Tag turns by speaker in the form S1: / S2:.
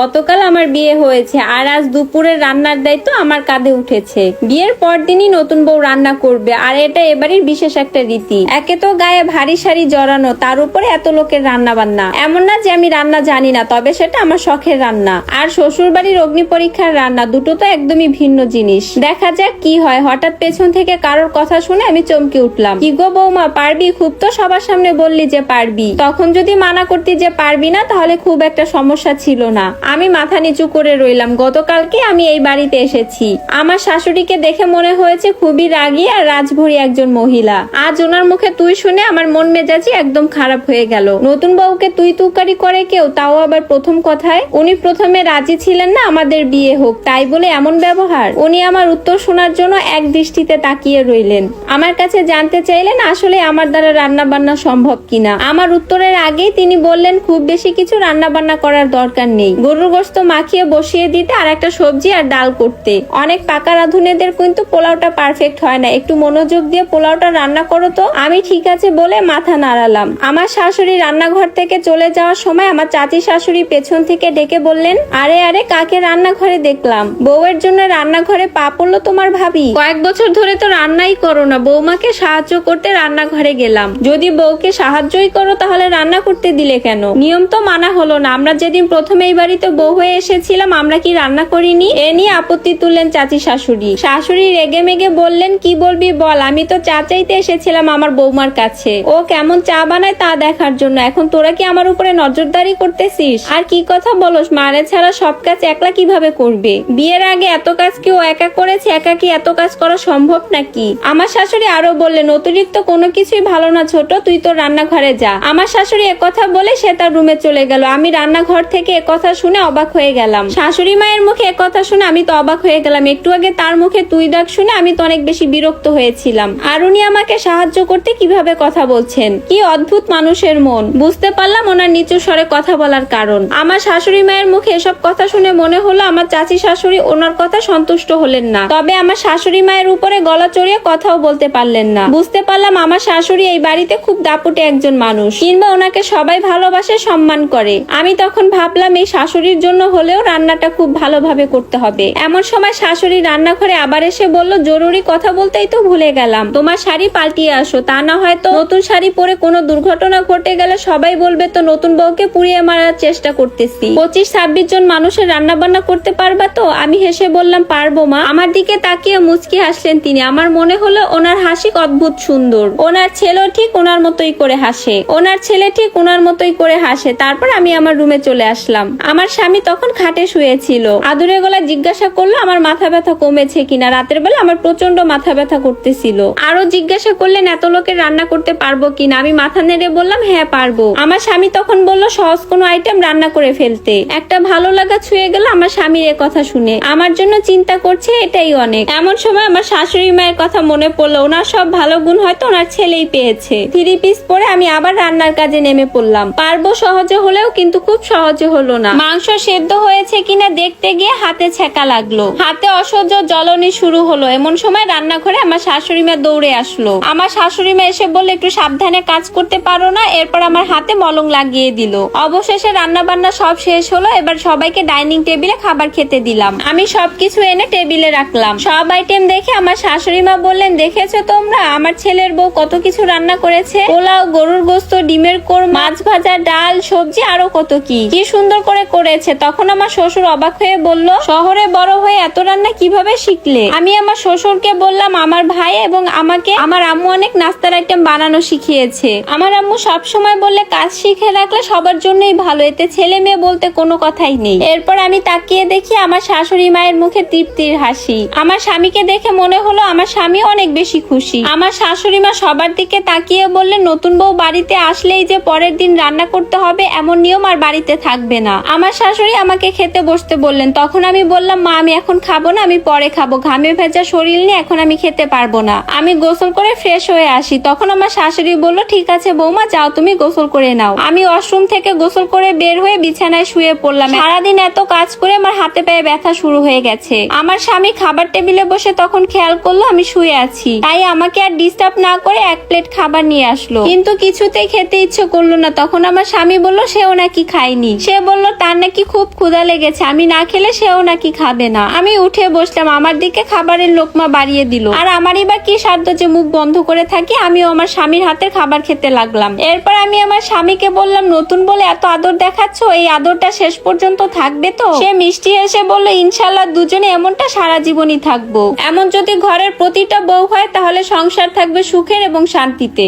S1: গতকাল আমার বিয়ে হয়েছে আর আজ দুপুরের রান্নার দায়িত্ব আমার কাঁধে উঠেছে। বিয়ের পর দিনই নতুন বউ রান্না করবে আর এটা এবারের বিশেষ একটা রীতি। একে তো গায়ে ভারী সারি জড়ানো, তার উপরে এত লোকের রান্না বান্না এমন না যে আমি রান্না জানি না, তবে সেটা আমার শখের রান্না। আর শ্বশুর বাড়ির অগ্নি পরীক্ষার রান্না, দুটো তো একদমই ভিন্ন জিনিস। দেখা যাক কি হয়, হঠাৎ পেছন থেকে কারোর কথা শুনে আমি চমকে উঠলাম। কি গো বৌমা, পারবি? খুব তো সবার সামনে বললি যে পারবি। তখন যদি মানা করতি যে পারবি না, তাহলে খুব একটা সমস্যা ছিল না। আমি মাথা নিচু করে রইলাম। গতকালকে আমি এই বাড়িতে এসেছি। আমার শাশুড়িকে দেখে মনে হয়েছে খুবই রাগী আর রাজভরি একজন মহিলা। আজ ওনার মুখে তুই শুনে আমার মন মেজাজি একদম খারাপ হয়ে গেল। নতুন বউকে তুই তুকারি করে কেউ, তাও আবার প্রথম কথায়? উনি প্রথমে রাজি ছিলেন না আমাদের বিয়ে হোক, তাই বলে এমন ব্যবহার? উনি আমার উত্তর শোনার জন্য এক দৃষ্টিতে তাকিয়ে রইলেন। আমার কাছে জানতে চাইলেন আসলে আমার দ্বারা রান্না বান্না সম্ভব কিনা। আমার উত্তরের আগেই তিনি বললেন, খুব বেশি কিছু রান্না বান্না করার দরকার নেই। গরুর গোস্ত মাখিয়ে বসিয়ে দিতে আর একটা সবজি আর ডাল করতে। অনেক পাকা রাঁধুনেদের কিন্তু পোলাওটা পারফেক্ট হয় না। একটু মনোযোগ দিয়ে পোলাওটা রান্না করো তো। আমি ঠিক আছে বলে মাথা নাড়ালাম। আমার শাশুড়ি রান্নাঘর থেকে চলে যাওয়ার সময় আমার চাচি শাশুড়ি পেছন থেকে ডেকে বললেন, আরে আরে, কাকে রান্নাঘরে দেখলাম? বউয়ের জন্য রান্নাঘরে পা পড়ল তোমার ভাবি। কয়েক বছর ধরে তো রান্নাই করো না। বৌমাকে সাহায্য করতে রান্নাঘরে গেলাম। যদি বউকে সাহায্যই করো তাহলে রান্না করতে দিলে কেন? নিয়ম তো মানা হলো না। আমরা যেদিন প্রথমে এই বাড়িতে বউ হয়ে এসেছিলাম, আমরা কি রান্না করিনি? এ নিয়ে আপত্তি তুললেন চাচি শাশুড়ি। শাশুড়ি রেগে মেগে বললেন, কি বলবি বল, আমি তো চা চাইতে এসেছিলাম আমার বৌমার কাছে। ও কেমন চা বানায় তা দেখার জন্য, এখন তোরা কি আমার উপরে নজরদারি করতেছিস? আর কি কথা বলস, মারে ছাড়া সব কাজ একলা কীভাবে করবে? বিয়ের আগে এত কাজ কি ও একা করেছে? একা কি এত কাজ করা সম্ভব নাকি? আমার শাশুড়ি আরও বললেন, অতিরিক্ত কোনো কিছুই ভালো না ছোট, তুই তো রান্নাঘরে যা। আমার শাশুড়ি একথা বলে সে তার রুমে চলে গেল। আমি রান্নাঘর থেকে একথা শুনে অবাক হয়ে গেলাম। শাশুড়ি মায়ের মুখে একথা শুনে আমি তো অবাক হয়ে গেলাম। একটু আগে তার মুখে তুই ডাক শুনে আমি তো অনেক বেশি বিরক্ত হয়েছিলাম। আর উনি আমাকে সাহায্য করতে কীভাবে কথা বলছেন? কি অদ্ভুত মানুষের মন। বুঝতে পারলাম ওনার নিচু স্বরে কথা বলার কারণ। আমার শাশুড়ি মায়ের মুখে এসব কথা শুনে মনে হলো আমার চাচি শাশুড়ি ওনার কথা সন্তুষ্ট হলেন না। তবে আমার শাশুড়ি মায়ের উপরে গলা চড়িয়ে কথাও বলতে পারলেন না। বুঝতে পারলাম আমার শাশুড়ি এই বাড়িতে খুব দাপুটে একজন মানুষ। কিংবা ওনাকে সবাই ভালোবাসে, সম্মান করে। আমি তখন ভাবলাম এই শাশুড়ির জন্য হলেও রান্নাটা খুব ভালোভাবে করতে হবে। এমন সময় শাশুড়ি রান্নাঘরে আবার এসে বলল, জরুরি কথা বলতেই তো ভুলে গেলাম। তোমার শাড়ি পাল্টিয়ে আসো, তা না হয়তো নতুন শাড়ি পরে কোনো দুর্ঘটনা ঘটে গেলে সবাই বলবে, তো নতুন বউকে পুড়িয়ে মারার চেষ্টা করতেছি। পঁচিশ, ছাব্বিশ জন মানুষের রান্না বান্না করতে পারবা তো? আমি হেসে বললাম, পারব মা। আমার দিকে তাকিয়ে মুচকি হাসলেন তিনি। আমার মনে হলো ওনার হাসি অদ্ভুত সুন্দর। ওনার ছেলেও ঠিক ওনার মতোই করে হাসে। ওনার ছেলে ঠিক ওনার মতোই করে হাসে। তারপর আমি আমার রুমে চলে আসলাম। আমার স্বামী তখন খাটে শুয়েছিল। আদুরে গলা জিজ্ঞাসা করল, আমার মাথা ব্যথা কমেছে কিনা? রাতের বেলা আমার প্রচণ্ড মাথা ব্যথা করতেছিল। আরও জিজ্ঞাসা করলেন, এত লোকের রান্না করতে পারব কিনা? আমি মাথা নেড়ে বললাম হ্যাঁ পারব। আমার স্বামী তখন বলল, সহজ কোনো আইটেম রান্না করে ফেলতে। একটা ভালো লাগা ছুঁয়ে গেল আমার স্বামীর কথা শুনে। আমার জন্য চিন্তা করছে, এটাই অনেক। এমন সময় আমার শাশুড়ি মায়ের কথা মনে পড়ল, ওনার সব ভালো গুণ হয়তো ওনার ছেলেই পেয়েছে। থ্রি পিস পরে আমি আবার রান্নার কাজে নেমে পড়লাম। পারব সহজে হলেও, কিন্তু খুব সহজে হলো না। মাংস সেদ্ধ হয়েছে কিনা দেখতে গিয়ে হাতে ছেঁকা লাগল। হাতে অসহ্য জ্বলনি শুরু হলো। এমন সময় রান্নাঘরে আমার শাশুড়ি মা দৌড়ে আসলো। আমার শাশুড়ি মা এসে বলল, একটু সাবধানে কাজ করতে পারো না। এরপর আমার হাতে মলম লাগিয়ে দিল। অবশেষে রান্না বান্না সব শেষ হলো। এবার সবাইকে ডাইনিং টেবিলে খাবার খেতে দিলাম। আমি সবকিছু এনে টেবিলে রাখলাম। সব আইটেম দেখে আমার শাশুড়ি মা বললেন, দেখেছ তোমরা? আমার ছেলের বউ কত কিছু রান্না করেছে। পোলাও, গরুর গোস্ত, ডিমের কোর মাছ ভাজা, ডাল, সবজি, আরও কত কি। কি সুন্দর করে করেছে। তখন আমার শ্বশুর অবাক হয়ে বলল, শহরে বড় হয়ে এত রান্না কীভাবে শিখলে? আমি আমার শ্বশুরকে বললাম, আমার ভাই এবং আমাকে আমার আম্মু অনেক নাস্তার আইটেম বানানো শিখিয়েছে। আমার আম্মু সব সময় বললে, কাজ শিখে রাখলে সবার জন্যই ভালো, এতে ছেলে মেয়ে বলতে কোনো কথাই নেই। এরপর আমি তাকিয়ে দেখি আমার শাশুড়ি মায়ের মুখে তৃপ্তির হাসি। আমার স্বামীকে দেখে মনে হলো, আমার স্বামী অনেক বেশি খুশি। আমার শাশুড়ি মা সবার দিকে তাকিয়ে বললে, নতুন বউ বাড়িতে আসলেই যে পরের দিন রান্না করতে হবে, এমন নিয়ম আর বাড়িতে থাকবে না। আমার শাশুড়ি আমাকে খেতে বসতে বললেন। তখন আমি বললাম, মা, আমি এখন খাব না, আমি পরে খাব। ঘামে ভেজা শরীর নিয়ে এখন আমি খেতে পারব না। আমি গোসল করে ফ্রেশ হয়ে আসি। তখন আমার শাশুড়ি বলল, ঠিক আছে বৌমা, যাও, তুমি গোসল করে নাও। আমি ওয়াশরুম থেকে গোসল করে বের হয়ে বিছানায় শুয়ে পড়লাম। সারাদিন এত কাজ করে আমার হাতে পায়ে ব্যথা শুরু হয়ে গেছে। আমার স্বামী খাবার টেবিলে বসে তখন খেয়াল করল, আমি শুয়ে আছি। তাই আমাকে আর ডিস্টার্ব না করে এক প্লেট খাবার নিয়ে আসলো। কিন্তু কিছুতেই খেতে ইচ্ছে করল না। তখন আমার স্বামী বলল, সেও নাকি খায়নি। সে বলল, তার নাকি খুব ক্ষুধা লেগেছে, আমি না খেলে সেও নাকি খাবে না। আমি উঠে বসলাম, আমার দিকে খাবারের লোকমা বাড়িয়ে দিল। আর আমারই বা কি সাধ্য যে মুখ বন্ধ করে থাকি, আমিও আমার স্বামীর হাতে খাবার খেতে লাগলাম। এরপর আমি আমার স্বামীকে বললাম, নতুন বলে এত আদর দেখাচ্ছ, এই আদরটা শেষ পর্যন্ত থাকবে তো? সে মিষ্টি এসে বলল ইনশাল্লাহ দুজনে এমনটা সারা জীবনই থাকব। এমন যদি ঘরের প্রতিটা বউ হয়, তাহলে সংসার থাকবে সুখের এবং শান্তিতে।